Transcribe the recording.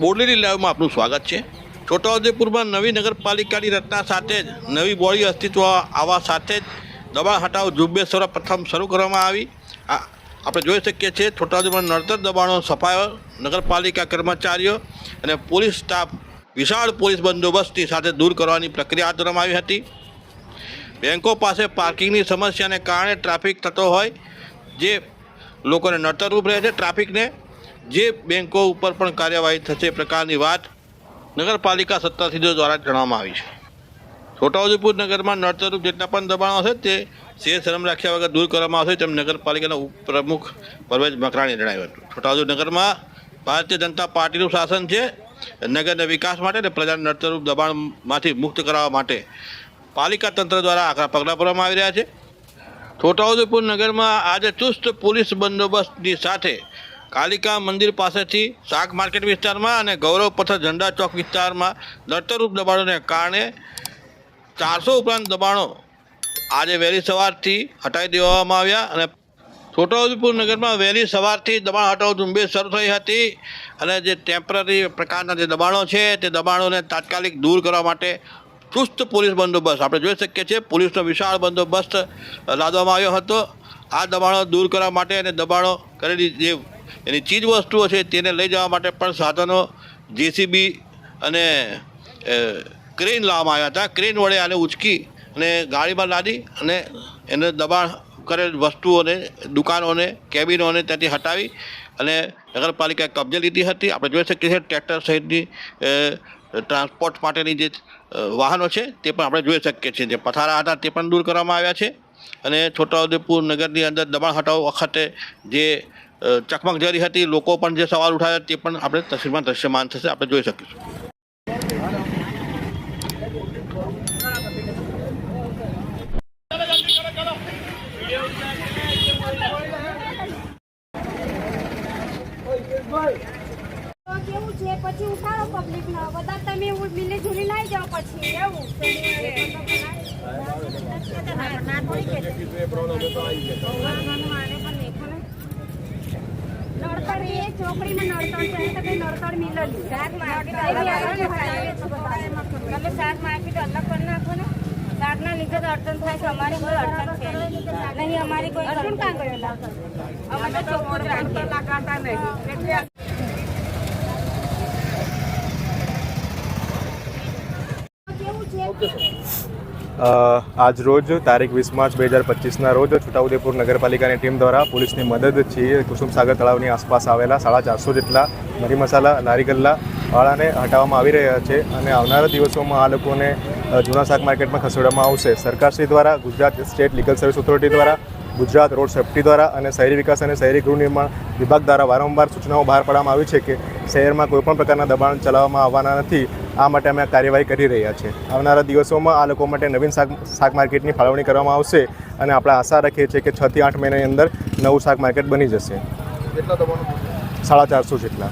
બોડેલી લાઈવમાં આપનું સ્વાગત છે. છોટાઉદેપુરમાં નવી નગરપાલિકાની રચના સાથે જ, નવી બોડી અસ્તિત્વ આવવા સાથે જ દબાણ હટાવ ઝુંબેશ પ્રથમ શરૂ કરવામાં આવી. આપણે જોઈ શકીએ છીએ છોટાઉદેપુરમાં નડતર દબાણો સફાયો, નગરપાલિકા કર્મચારીઓ અને પોલીસ સ્ટાફ, વિશાળ પોલીસ બંદોબસ્તની સાથે દૂર કરવાની પ્રક્રિયા હાથ ધરવામાં આવી હતી. બેન્કો પાસે પાર્કિંગની સમસ્યાને કારણે ટ્રાફિક થતો હોય, જે લોકોને નડતરરૂપ રહે છે, ટ્રાફિકને જે બેંકો ઉપર પણ કાર્યવાહી થશે પ્રકારની વાત નગરપાલિકા સત્તાધીશો દ્વારા જણાવવામાં આવી છે. છોટાઉદેપુર નગરમાં નડતરૂપ જેટલા પણ દબાણો છે તે શેર શરમ રાખ્યા વગર દૂર કરવામાં આવશે તેમ નગરપાલિકાના ઉપપ્રમુખ પરવેજ મકરાણીએ જણાવ્યું હતું. છોટાઉદેપુર નગરમાં ભારતીય જનતા પાર્ટીનું શાસન છે, નગરના વિકાસ માટે અને પ્રજાને નડતરૂપ દબાણમાંથી મુક્ત કરાવવા માટે પાલિકા તંત્ર દ્વારા આકરા પગલાં ભરવામાં આવી રહ્યા છે. છોટાઉદેપુર નગરમાં આજે ચુસ્ત પોલીસ બંદોબસ્તની સાથે કાલિકા મંદિર પાસેથી શાક માર્કેટ વિસ્તારમાં અને ગૌરવ પથર ઝંડા ચોક વિસ્તારમાં દળતરરૂપ દબાણોને કારણે ચારસો ઉપરાંત દબાણો આજે વહેલી સવારથી હટાવી દેવામાં આવ્યા અને છોટાઉદેપુર નગરમાં વહેલી સવારથી દબાણ હટાવ ઝુંબેશ શરૂ થઈ હતી અને જે ટેમ્પરરી પ્રકારના જે દબાણો છે તે દબાણોને તાત્કાલિક દૂર કરવા માટે ચુસ્ત પોલીસ બંદોબસ્ત આપણે જોઈ શકીએ છીએ. પોલીસનો વિશાળ બંદોબસ્ત લાદવામાં આવ્યો હતો. આ દબાણો દૂર કરવા માટે અને દબાણો કરેલી જે એની ચીજ વસ્તુઓ છે તેને લઈ જવા માટે પણ સાધનો, જેસીબી અને ક્રેન લાવવામાં આવ્યા હતા. ક્રેન વડે આને ઉચકી અને ગાડીમાં લાદી અને એને દબાણ કરેલ વસ્તુઓને, દુકાનોને, કેબિનોને ત્યાંથી હટાવી અને નગરપાલિકાએ કબજે લીધી હતી. આપણે જોઈ શકીએ છીએ ટ્રેક્ટર સહિતની ટ્રાન્સપોર્ટ માટેની જે વાહનો છે તે પણ આપણે જોઈ શકીએ છીએ. જે પથારા હતા તે પણ દૂર કરવામાં આવ્યા છે. અને છોટાઉદેપુર નગરની અંદર દબાણ હટાવવા વખતે જે ચકમક જરી હતી લોકો પણ જે સવાલ ઉઠાવ્યા તે પણ આપણે તસવીરમાં દ્રશ્યમાન થશે આપણે જોઈ શકીશું કેવું છે પછી ઉઠાડો પબ્લિક ના બધા તમે મિલે જુલી લઈ જાઓ પછી એવું નડતર એ ચોકડીમાં નડતર છે તો કઈ નડતર મિલેલી શાક માર્કેટ તમે શાક માર્કેટ અલગ કરી નાખો ને શાકના લીધે તો અડચણ થાય છે અમારી કોઈ અડચણ છે નહીં. અમારી કોઈ અડચણ કાં ગયેલા અમે તો લગાતા નહીં કેવું છે અ, આજ રોજ તારીખ વીસ માર્ચ બે હજાર પચીસના રોજ છોટાઉદેપુર નગરપાલિકાની ટીમ દ્વારા પોલીસની મદદથી કુસુમ સાગર તળાવની આસપાસ આવેલા સાડા ચારસો જેટલા મરી મસાલા લારી વાળાને હટાવવામાં આવી રહ્યા છે અને આવનારા દિવસોમાં આ લોકોને જૂના શાક માર્કેટમાં ખસેડવામાં આવશે. સરકારશ્રી દ્વારા, Gujarat state legal service authority દ્વારા, ગુજરાત રોડ સેફ્ટી દ્વારા અને શહેરી વિકાસ અને શહેરી ગૃહ નિર્માણ વિભાગ દ્વારા વારંવાર સૂચનાઓ બહાર પાડવામાં આવી છે કે શહેરમાં કોઈપણ પ્રકારના દબાણ ચલાવવામાં આવવાના નથી. આ માટે અમે કાર્યવાહી કરી રહ્યા છીએ. આવનારા દિવસોમાં આ લોકો માટે નવીન શાક શાક માર્કેટની ફાળવણી કરવામાં આવશે અને આપણે આશા રાખીએ છીએ કે છથી આઠ મહિનાની અંદર નવું શાક માર્કેટ બની જશે. સાડા ચારસો જેટલા.